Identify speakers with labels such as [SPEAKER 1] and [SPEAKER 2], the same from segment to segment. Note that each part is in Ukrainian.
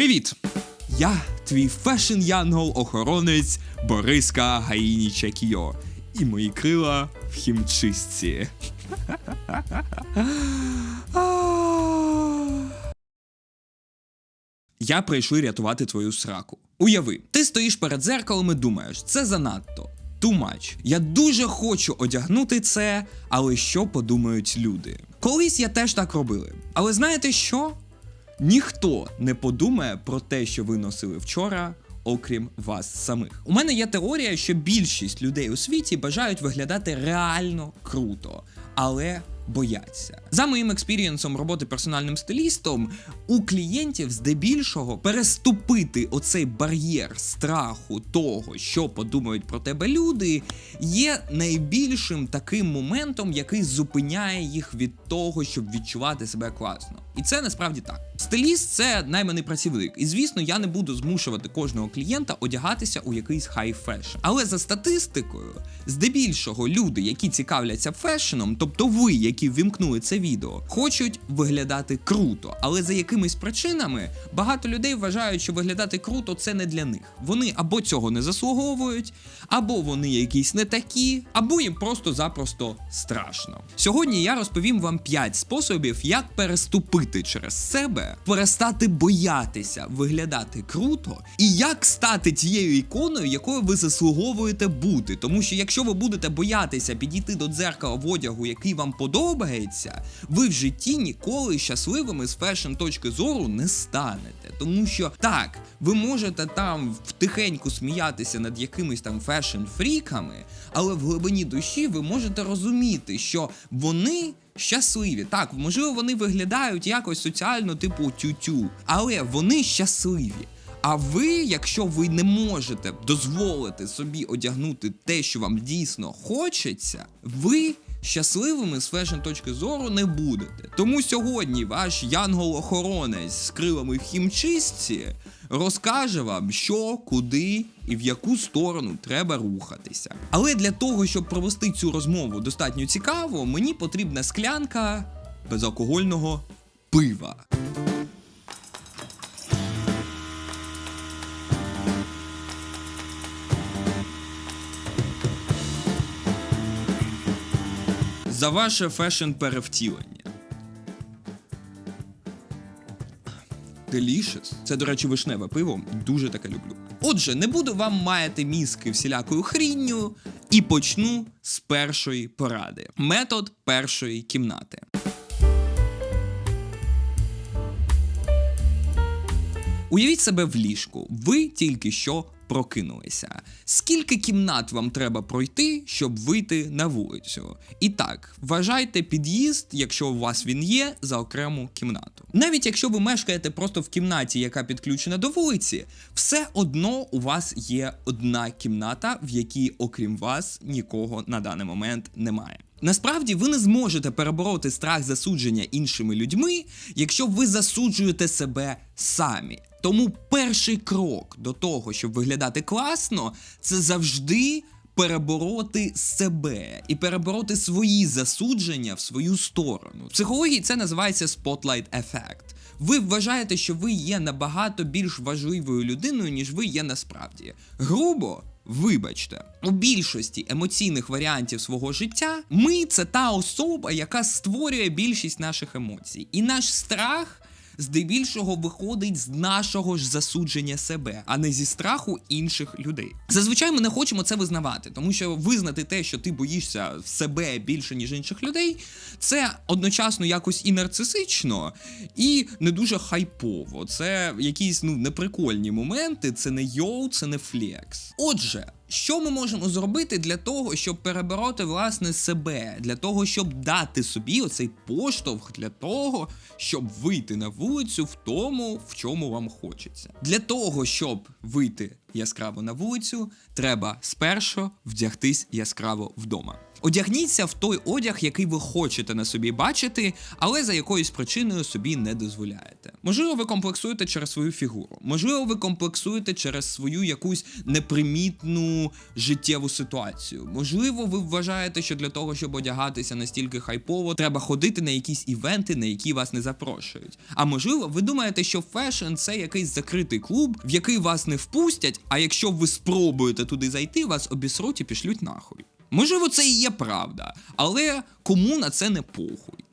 [SPEAKER 1] Привіт! Я твій фешн янгол охоронець Бориска Гаїніча Кіо. І мої крила в хімчистці. Я прийшли рятувати твою сраку. Уяви, ти стоїш перед зеркалом і думаєш, це занадто. Too much. Я дуже хочу одягнути це, але що подумають люди? Колись я теж так робили. Але знаєте що? Ніхто не подумає про те, що ви носили вчора, окрім вас самих. У мене є теорія, що більшість людей у світі бажають виглядати реально круто, але бояться. За моїм експірієнсом роботи персональним стилістом, у клієнтів здебільшого переступити оцей бар'єр страху того, що подумають про тебе люди, є найбільшим таким моментом, який зупиняє їх від того, щоб відчувати себе класно. І це насправді так. Стиліст це найманий працівник. І звісно, я не буду змушувати кожного клієнта одягатися у якийсь хай фешн. Але за статистикою, здебільшого люди, які цікавляться фешеном, тобто ви, які ввімкнули це відео, хочуть виглядати круто. Але за якимись причинами багато людей вважають, що виглядати круто це не для них. Вони або цього не заслуговують, або вони якісь не такі, або їм просто-запросто страшно. Сьогодні я розповім вам 5 способів, як переступити через себе, перестати боятися виглядати круто, і як стати тією іконою, якою ви заслуговуєте бути. Тому що якщо ви будете боятися підійти до дзеркала в одягу, який вам подобається, ви в житті ніколи щасливими з фешн точки зору не станете. Тому що так, ви можете там втихеньку сміятися над якимись там фешн-фріками, але в глибині душі ви можете розуміти, що вони. Щасливі, так, можливо, вони виглядають якось соціально, типу тютю, але вони щасливі. А ви, якщо ви не можете дозволити собі одягнути те, що вам дійсно хочеться, ви щасливими з фешн точки зору не будете. Тому сьогодні ваш янгол-охоронець з крилами в хімчистці розкаже вам, що, куди і в яку сторону треба рухатися. Але для того, щоб провести цю розмову достатньо цікаво, мені потрібна склянка безалкогольного пива. За ваше фешн перевтілення. Delicious. Це, до речі, вишневе пиво. Дуже таке люблю. Отже, не буду вам маяти мізки всілякою хрінню і почну з першої поради. Метод першої кімнати. Уявіть себе в ліжку. Ви тільки що прокинулися. Скільки кімнат вам треба пройти, щоб вийти на вулицю? І так, вважайте під'їзд, якщо у вас він є, за окрему кімнату. Навіть якщо ви мешкаєте просто в кімнаті, яка підключена до вулиці, все одно у вас є одна кімната, в якій, окрім вас, нікого на даний момент немає. Насправді ви не зможете перебороти страх засудження іншими людьми, якщо ви засуджуєте себе самі. Тому перший крок до того, щоб виглядати класно, це завжди перебороти себе і перебороти свої засудження в свою сторону. В психології це називається spotlight effect. Ви вважаєте, що ви є набагато більш важливою людиною, ніж ви є насправді. Грубо. Вибачте, у більшості емоційних варіантів свого життя ми це та особа, яка створює більшість наших емоцій. І наш страх здебільшого виходить з нашого ж засудження себе, а не зі страху інших людей. Зазвичай ми не хочемо це визнавати, тому що визнати те, що ти боїшся себе більше ніж інших людей, це одночасно якось і нарцисично, і не дуже хайпово. Це якісь ну неприкольні моменти. Це не йоу, це не флекс. Отже. Що ми можемо зробити для того, щоб перебороти власне себе, для того, щоб дати собі оцей поштовх для того, щоб вийти на вулицю в тому, в чому вам хочеться? Для того, щоб вийти яскраво на вулицю, треба спершу вдягтись яскраво вдома. Одягніться в той одяг, який ви хочете на собі бачити, але за якоюсь причиною собі не дозволяєте. Можливо, ви комплексуєте через свою фігуру. Можливо, ви комплексуєте через свою якусь непримітну життєву ситуацію. Можливо, ви вважаєте, що для того, щоб одягатися настільки хайпово, треба ходити на якісь івенти, на які вас не запрошують. А можливо, ви думаєте, що фешн це якийсь закритий клуб, в який вас не впустять, а якщо ви спробуєте туди зайти, вас обісруть і пішлють нахуй. Можливо, це і є правда, але кому на це не похуй.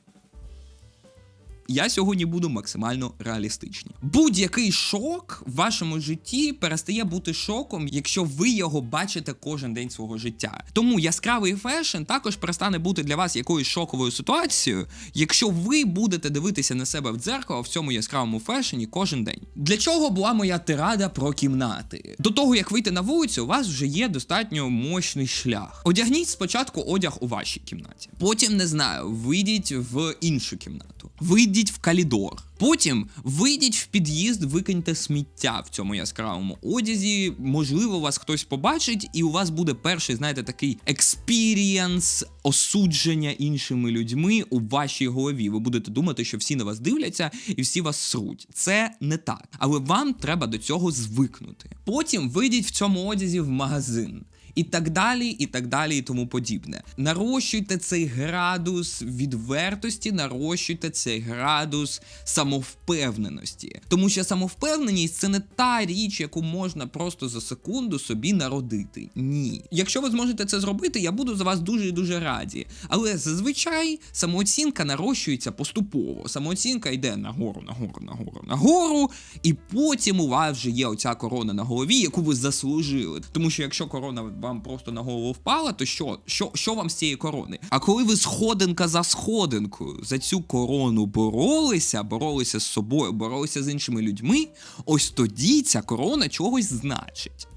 [SPEAKER 1] Я сьогодні буду максимально реалістичні. Будь-який шок в вашому житті перестає бути шоком, якщо ви його бачите кожен день свого життя. Тому яскравий фешн також перестане бути для вас якоюсь шоковою ситуацією, якщо ви будете дивитися на себе в дзеркало в цьому яскравому фешені кожен день. Для чого була моя тирада про кімнати? До того як вийти на вулицю, у вас вже є достатньо мощний шлях. Одягніть спочатку одяг у вашій кімнаті. Потім не знаю, вийдіть в іншу кімнату. Вийдіть в коридор. Потім вийдіть в під'їзд, викиньте сміття в цьому яскравому одязі. Можливо, вас хтось побачить, і у вас буде перший, знаєте, такий експірієнс осудження іншими людьми у вашій голові. Ви будете думати, що всі на вас дивляться і всі вас сруть. Це не так. Але вам треба до цього звикнути. Потім вийдіть в цьому одязі в магазин. І так далі, і так далі, і тому подібне. Нарощуйте цей градус відвертості, нарощуйте цей градус самовпевненості. Тому що самовпевненість це не та річ, яку можна просто за секунду собі народити. Ні. Якщо ви зможете це зробити, я буду за вас дуже і дуже раді. Але зазвичай самооцінка нарощується поступово. Самооцінка йде нагору, нагору, нагору, нагору, і потім у вас вже є оця корона на голові, яку ви заслужили. Тому що якщо корона вам просто на голову впала, то що? Що, що вам з цієї корони? А коли ви сходинка за сходинкою за цю корону боролися, боролися з собою, боролися з іншими людьми, ось тоді ця корона чогось значить.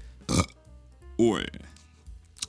[SPEAKER 1] Ой,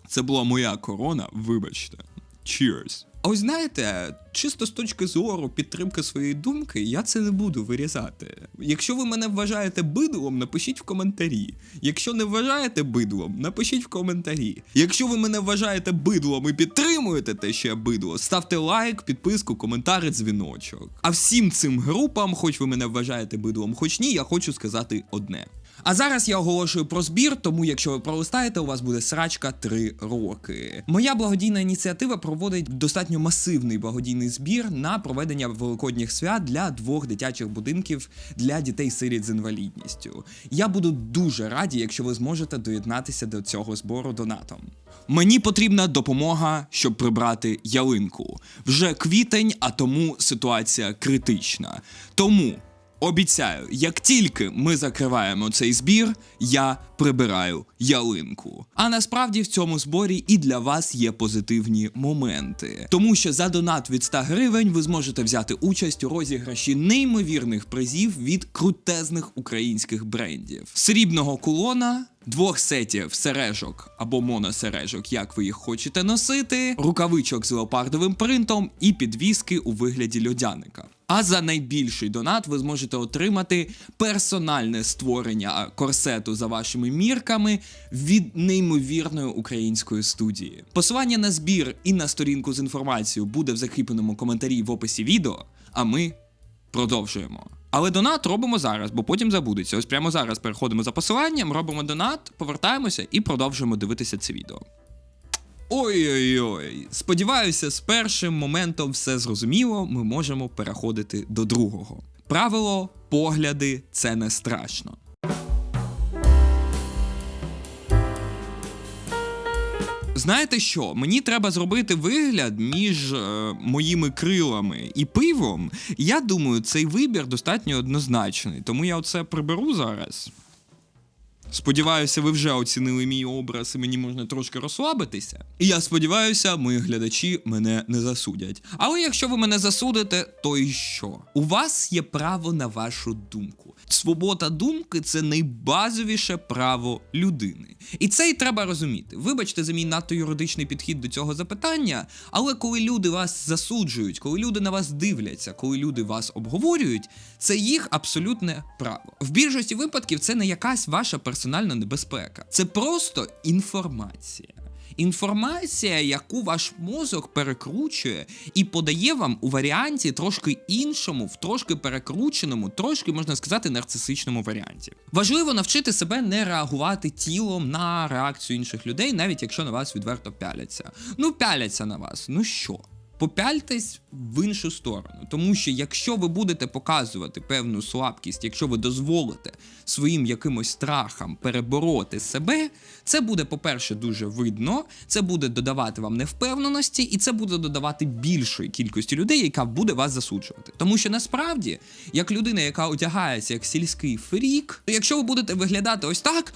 [SPEAKER 1] це була моя корона, вибачте. Cheers. Ось знаєте, чисто з точки зору підтримки своєї думки, я це не буду вирізати. Якщо ви мене вважаєте бидлом, напишіть в коментарі. Якщо не вважаєте бидлом, напишіть в коментарі. Якщо ви мене вважаєте бидлом і підтримуєте те, що я бидло, ставте лайк, підписку, коментар, дзвіночок. А всім цим групам, хоч ви мене вважаєте бидлом, хоч ні, я хочу сказати одне. А зараз я оголошую про збір, тому якщо ви пролистаєте, у вас буде срачка 3 роки. Моя благодійна ініціатива проводить достатньо масивний благодійний збір на проведення великодніх свят для двох дитячих будинків для дітей сиріт з інвалідністю. Я буду дуже раді, якщо ви зможете доєднатися до цього збору донатом. Мені потрібна допомога, щоб прибрати ялинку. Вже квітень, а тому ситуація критична. Тому. Обіцяю, як тільки ми закриваємо цей збір, я прибираю ялинку. А насправді в цьому зборі і для вас є позитивні моменти, тому що за донат від 100 гривень ви зможете взяти участь у розіграші неймовірних призів від крутезних українських брендів: срібного кулона. Двох сетів сережок або моносережок, як ви їх хочете носити, рукавичок з леопардовим принтом і підвіски у вигляді льодяника. А за найбільший донат ви зможете отримати персональне створення корсету за вашими мірками від неймовірної української студії. Посилання на збір і на сторінку з інформацією буде в закріпленому коментарі в описі відео. А ми продовжуємо. Але донат робимо зараз, бо потім забудеться. Ось прямо зараз переходимо за посиланням, робимо донат, повертаємося і продовжуємо дивитися це відео. Ой-ой-ой. Сподіваюся, з першим моментом все зрозуміло, ми можемо переходити до другого. Правило погляди це не страшно. Знаєте що? Мені треба зробити вигляд між е, моїми крилами і пивом. Я думаю, цей вибір достатньо однозначний, тому я оце приберу зараз. Сподіваюся, ви вже оцінили мій образ і мені можна трошки розслабитися. І я сподіваюся, мої глядачі мене не засудять. Але якщо ви мене засудите, то і що? У вас є право на вашу думку. Свобода думки це найбазовіше право людини. І це й треба розуміти. Вибачте за мій надто юридичний підхід до цього запитання, але коли люди вас засуджують, коли люди на вас дивляться, коли люди вас обговорюють, це їх абсолютне право. В більшості випадків це не якась ваша персональна небезпека, це просто інформація. інформація, яку ваш мозок перекручує і подає вам у варіанті трошки іншому, в трошки перекрученому, трошки можна сказати, нарцисичному варіанті. Важливо навчити себе не реагувати тілом на реакцію інших людей, навіть якщо на вас відверто пяляться. Ну, пяляться на вас, ну що? Попяльтесь в іншу сторону, тому що якщо ви будете показувати певну слабкість, якщо ви дозволите своїм якимось страхам перебороти себе, це буде, по-перше, дуже видно, це буде додавати вам невпевненості, і це буде додавати більшої кількості людей, яка буде вас засуджувати. Тому що насправді, як людина, яка одягається як сільський фрік, то якщо ви будете виглядати ось так,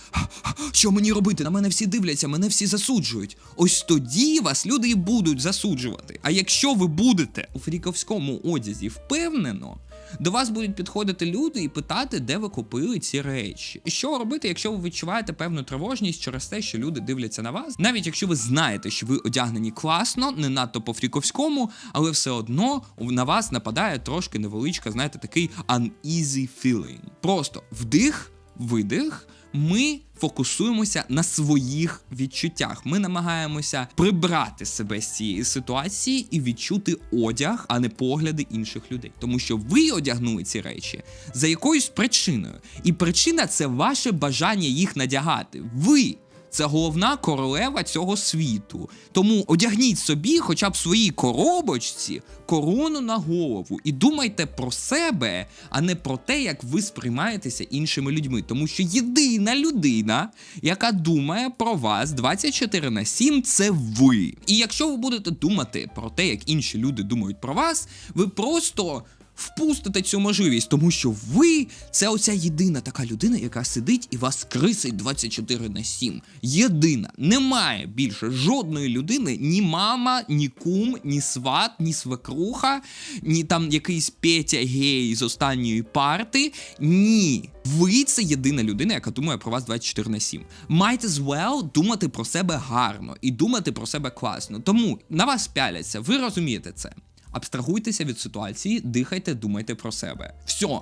[SPEAKER 1] що мені робити? На мене всі дивляться, мене всі засуджують. Ось тоді вас люди і будуть засуджувати. А якщо ви будете у фріковському одязі впевнено, до вас будуть підходити люди і питати, де ви купили ці речі. І що робити, якщо ви відчуваєте певну тривожність через те, що люди дивляться на вас, навіть якщо ви знаєте, що ви одягнені класно, не надто по фріковському, але все одно на вас нападає трошки невеличка, знаєте, такий uneasy feeling. Просто вдих, видих. Ми фокусуємося на своїх відчуттях. Ми намагаємося прибрати себе з цієї ситуації і відчути одяг, а не погляди інших людей. Тому що ви одягнули ці речі за якоюсь причиною. І причина це ваше бажання їх надягати. Ви. Це головна королева цього світу. Тому одягніть собі, хоча б своїй коробочці, корону на голову і думайте про себе, а не про те, як ви сприймаєтеся іншими людьми. Тому що єдина людина, яка думає про вас 24 на 7, це ви. І якщо ви будете думати про те, як інші люди думають про вас, ви просто впустите цю можливість, тому що ви це оця єдина така людина, яка сидить і вас крисить 24 на 7. Єдина. Немає більше жодної людини, ні мама, ні кум, ні сват, ні свекруха, ні там якийсь Петя гей з останньої парти. Ні. Ви це єдина людина, яка думає про вас 24 на 7. Might as well думати про себе гарно і думати про себе класно. Тому на вас пяляться, ви розумієте це. Абстрагуйтеся від ситуації, дихайте, думайте про себе. Все,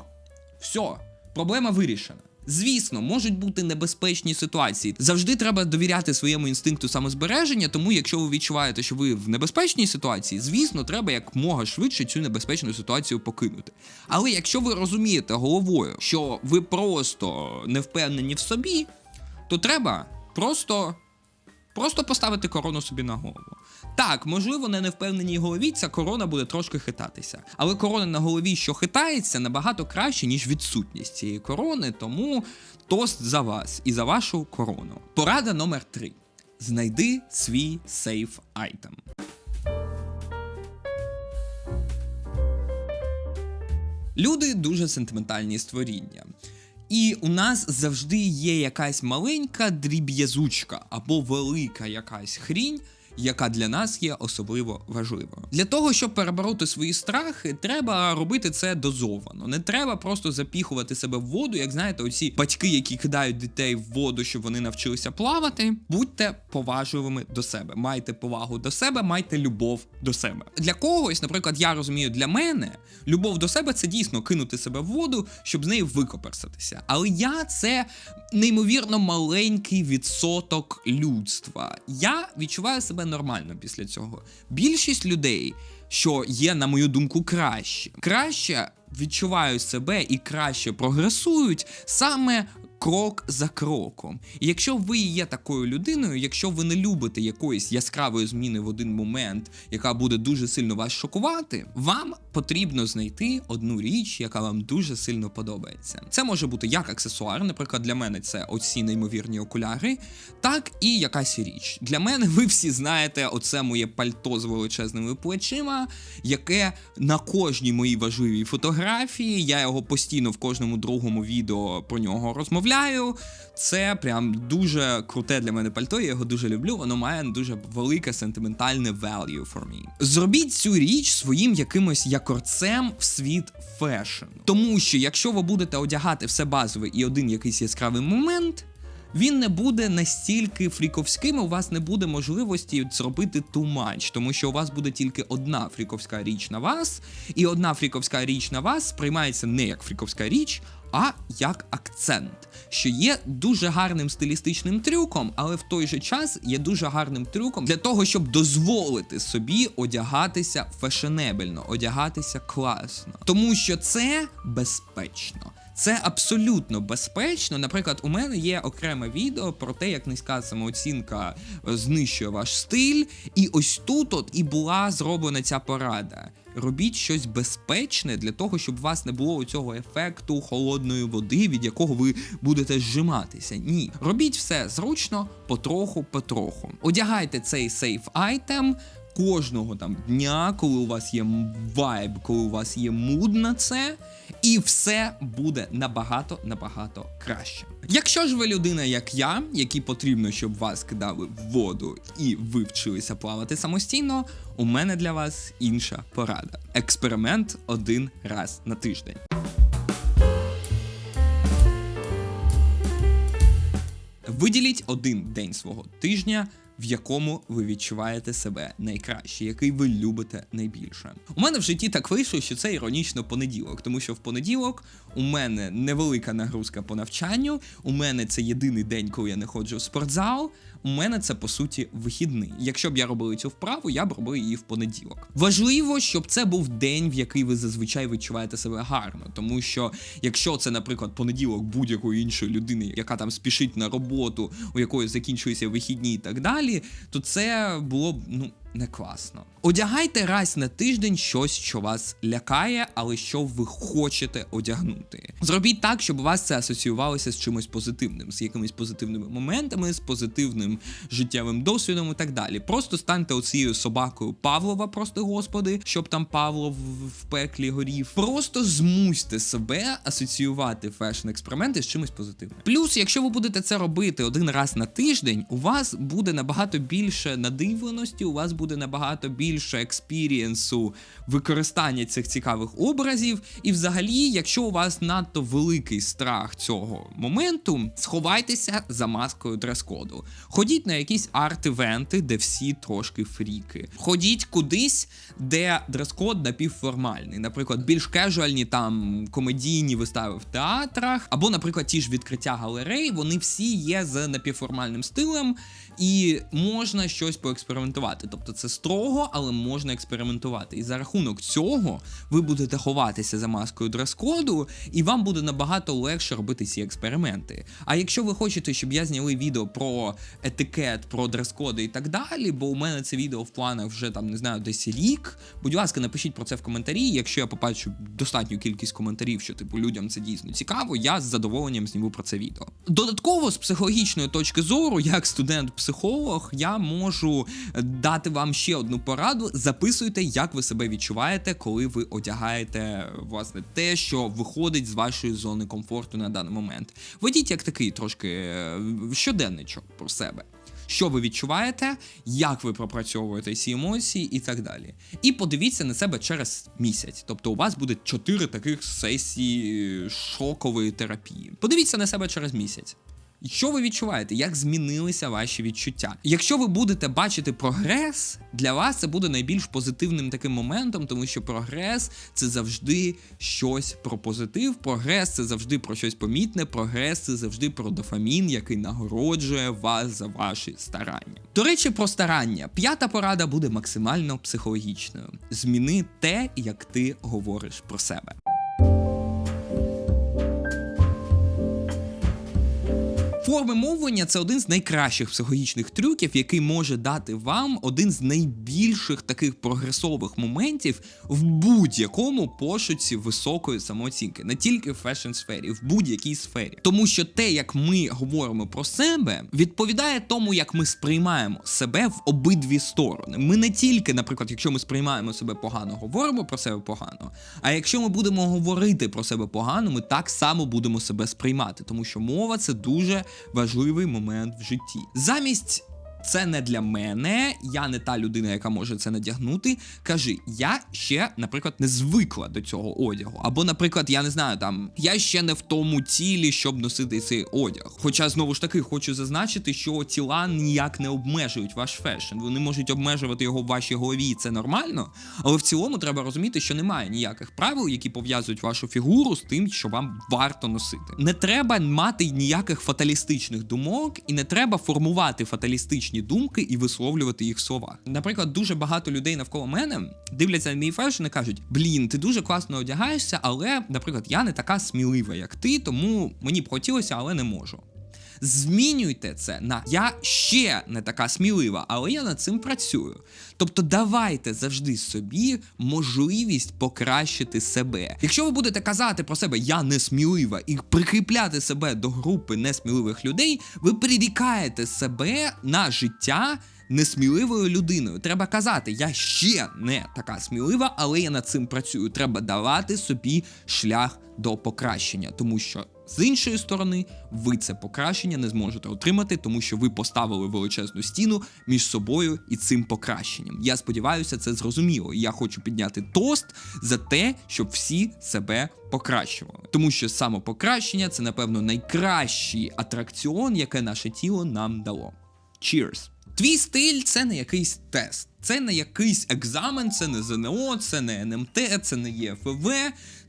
[SPEAKER 1] все, проблема вирішена. Звісно, можуть бути небезпечні ситуації. Завжди треба довіряти своєму інстинкту самозбереження, тому якщо ви відчуваєте, що ви в небезпечній ситуації, звісно, треба як мога швидше цю небезпечну ситуацію покинути. Але якщо ви розумієте головою, що ви просто не впевнені в собі, то треба просто Просто поставити корону собі на голову. Так, можливо, на невпевненій голові ця корона буде трошки хитатися. Але корона на голові, що хитається, набагато краще, ніж відсутність цієї корони, тому тост за вас і за вашу корону. Порада номер 3. Знайди свій сейф айтем. Люди дуже сентиментальні створіння. І у нас завжди є якась маленька дріб'язучка або велика якась хрінь, яка для нас є особливо важливою. Для того, щоб перебороти свої страхи, треба робити це дозовано. Не треба просто запіхувати себе в воду, як знаєте, оці батьки, які кидають дітей в воду, щоб вони навчилися плавати. Будьте поважливими до себе. Майте повагу до себе, майте любов до себе. Для когось, наприклад, я розумію, для мене любов до себе це дійсно кинути себе в воду, щоб з нею викоперсатися. Але я це неймовірно маленький відсоток людства. Я відчуваю себе нормально після цього. Більшість людей, що є, на мою думку, краще, краще відчувають себе і краще прогресують саме. Крок за кроком. І якщо ви є такою людиною, якщо ви не любите якоїсь яскравої зміни в один момент, яка буде дуже сильно вас шокувати, вам потрібно знайти одну річ, яка вам дуже сильно подобається. Це може бути як аксесуар, наприклад, для мене це оці неймовірні окуляри, так і якась річ. Для мене ви всі знаєте, оце моє пальто з величезними плечима, яке на кожній моїй важливій фотографії, я його постійно в кожному другому відео про нього розмовляю. Це прям дуже круте для мене пальто. Я його дуже люблю. Воно має дуже велике сентиментальне value for me. Зробіть цю річ своїм якимось якорцем в світ фешн. Тому що якщо ви будете одягати все базове і один якийсь яскравий момент. він не буде настільки фріковським, у вас не буде можливості зробити too much, тому що у вас буде тільки одна фріковська річ на вас, і одна фріковська річ на вас сприймається не як фріковська річ, а як акцент, що є дуже гарним стилістичним трюком, але в той же час є дуже гарним трюком для того, щоб дозволити собі одягатися фешенебельно, одягатися класно, тому що це безпечно. Це абсолютно безпечно. Наприклад, у мене є окреме відео про те, як низька самооцінка е, знищує ваш стиль. І ось тут от і була зроблена ця порада. Робіть щось безпечне для того, щоб у вас не було цього ефекту холодної води, від якого ви будете зжиматися. Ні, робіть все зручно, потроху, потроху. Одягайте цей сейф айтем. Кожного там дня, коли у вас є вайб, коли у вас є муд на це, і все буде набагато набагато краще. Якщо ж ви людина, як я, якій потрібно, щоб вас кидали в воду і ви вчилися плавати самостійно, у мене для вас інша порада. Експеримент один раз на тиждень. Виділіть один день свого тижня, в якому ви відчуваєте себе найкраще, який ви любите найбільше. У мене в житті так вийшло, що це іронічно понеділок, тому що в понеділок у мене невелика нагрузка по навчанню. У мене це єдиний день, коли я не ходжу в спортзал. У мене це по суті вихідний. Якщо б я робив цю вправу, я б робив її в понеділок. Важливо, щоб це був день, в який ви зазвичай відчуваєте себе гарно, тому що якщо це, наприклад, понеділок будь-якої іншої людини, яка там спішить на роботу, у якої закінчуються вихідні і так далі, то це було б ну не класно. Одягайте раз на тиждень щось, що вас лякає, але що ви хочете одягнути. Зробіть так, щоб у вас це асоціювалося з чимось позитивним, з якимись позитивними моментами, з позитивним життєвим досвідом і так далі. Просто станьте оцією собакою Павлова, прости господи, щоб там Павло в, пеклі горів. Просто змусьте себе асоціювати фешн-експерименти з чимось позитивним. Плюс, якщо ви будете це робити один раз на тиждень, у вас буде набагато більше надивленості, у вас буде набагато більше експірієнсу використання цих цікавих образів. І, взагалі, якщо у вас надто великий страх цього моменту, сховайтеся за маскою дрес-коду. Ходіть на якісь арт-івенти, де всі трошки фріки. Ходіть кудись, де дрес-код напівформальний. Наприклад, більш кежуальні там комедійні вистави в театрах, або, наприклад, ті ж відкриття галерей, вони всі є з напівформальним стилем, і можна щось поекспериментувати. Тобто це строго, але можна експериментувати. І за рахунок цього ви будете ховатися за маскою дрес-коду, і вам буде набагато легше робити ці експерименти. А якщо ви хочете, щоб я зняли відео про етикет, про дрес-коди і так далі, бо у мене це відео в планах вже там не знаю, десь рік. Будь ласка, напишіть про це в коментарі. Якщо я побачу достатню кількість коментарів, що типу людям це дійсно цікаво, я з задоволенням зніму про це відео. Додатково, з психологічної точки зору, як студент-психолог, я можу дати вам ще одну пораду. Записуйте, як ви себе відчуваєте, коли ви одягаєте власне те, що виходить з вашої зони комфорту на даний момент. Ведіть як такий трошки е, щоденничок про себе. Що ви відчуваєте, як ви пропрацьовуєте ці емоції і так далі. І подивіться на себе через місяць. Тобто у вас буде 4 таких сесії шокової терапії. Подивіться на себе через місяць. Що ви відчуваєте? Як змінилися ваші відчуття? Якщо ви будете бачити прогрес, для вас це буде найбільш позитивним таким моментом, тому що прогрес це завжди щось про позитив. Прогрес це завжди про щось помітне. Прогрес це завжди про дофамін, який нагороджує вас за ваші старання. До речі, про старання. П'ята порада буде максимально психологічною. Зміни те, як ти говориш про себе. Форми мовлення це один з найкращих психологічних трюків, який може дати вам один з найбільших таких прогресових моментів в будь-якому пошуці високої самооцінки, не тільки в фешн-сфері, в будь-якій сфері. Тому що те, як ми говоримо про себе, відповідає тому, як ми сприймаємо себе в обидві сторони. Ми не тільки, наприклад, якщо ми сприймаємо себе погано, говоримо про себе погано. А якщо ми будемо говорити про себе погано, ми так само будемо себе сприймати, тому що мова це дуже важливий момент в житті. Замість це не для мене, я не та людина, яка може це надягнути. Кажи, я ще, наприклад, не звикла до цього одягу. Або, наприклад, я не знаю, там я ще не в тому тілі, щоб носити цей одяг. Хоча знову ж таки хочу зазначити, що тіла ніяк не обмежують ваш фешн. Вони можуть обмежувати його в вашій голові, і це нормально. Але в цілому треба розуміти, що немає ніяких правил, які пов'язують вашу фігуру з тим, що вам варто носити. Не треба мати ніяких фаталістичних думок, і не треба формувати фаталістичні думки і висловлювати їх слова. Наприклад, дуже багато людей навколо мене дивляться на мій фешн і кажуть: Блін, ти дуже класно одягаєшся, але, наприклад, я не така смілива, як ти, тому мені б хотілося, але не можу. Змінюйте це на я ще не така смілива, але я над цим працюю. Тобто давайте завжди собі можливість покращити себе. Якщо ви будете казати про себе я не смілива і прикріпляти себе до групи несміливих людей, ви прирікаєте себе на життя. Несміливою людиною треба казати, я ще не така смілива, але я над цим працюю. Треба давати собі шлях до покращення, тому що з іншої сторони, ви це покращення не зможете отримати, тому що ви поставили величезну стіну між собою і цим покращенням. Я сподіваюся, це зрозуміло. Я хочу підняти тост за те, щоб всі себе покращували. Тому що самопокращення це, напевно, найкращий атракціон, яке наше тіло нам дало. Cheers! Твій стиль це не якийсь тест. Це не якийсь екзамен, це не ЗНО, це не НМТ, це не ЄФВ,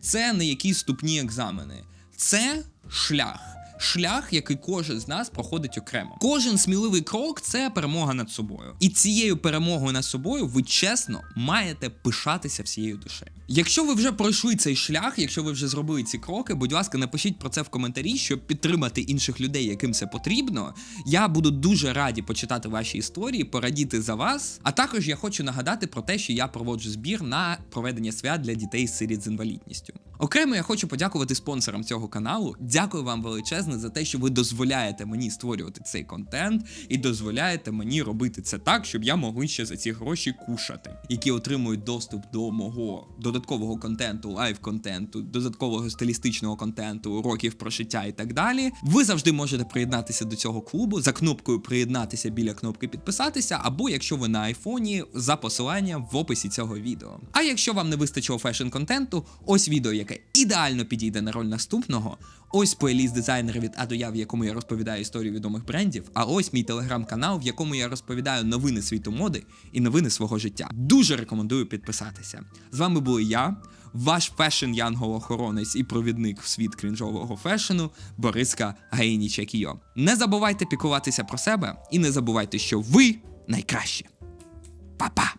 [SPEAKER 1] це не якісь ступні екзамени. Це шлях. Шлях, який кожен з нас проходить окремо. Кожен сміливий крок це перемога над собою. І цією перемогою над собою ви чесно маєте пишатися всією душею. Якщо ви вже пройшли цей шлях, якщо ви вже зробили ці кроки, будь ласка, напишіть про це в коментарі, щоб підтримати інших людей, яким це потрібно. Я буду дуже раді почитати ваші історії, порадіти за вас. А також я хочу нагадати про те, що я проводжу збір на проведення свят для дітей сиріт з інвалідністю. Окремо я хочу подякувати спонсорам цього каналу. Дякую вам величезне за те, що ви дозволяєте мені створювати цей контент і дозволяєте мені робити це так, щоб я могли ще за ці гроші кушати, які отримують доступ до мого додаткового контенту, лайв-контенту, додаткового стилістичного контенту, уроків про життя і так далі. Ви завжди можете приєднатися до цього клубу за кнопкою приєднатися біля кнопки підписатися, або якщо ви на айфоні, за посиланням в описі цього відео. А якщо вам не вистачило фешн контенту, ось відео, яке ідеально підійде на роль наступного. Ось плейліст дизайнера від А до Я, в якому я розповідаю історію відомих брендів. А ось мій телеграм-канал, в якому я розповідаю новини світу моди і новини свого життя. Дуже рекомендую підписатися. З вами були я, ваш фешн янгол-охоронець і провідник в світ крінжового фешену Бориска Гаїнічакіо. Не забувайте піклуватися про себе і не забувайте, що ви найкращі. Па-па!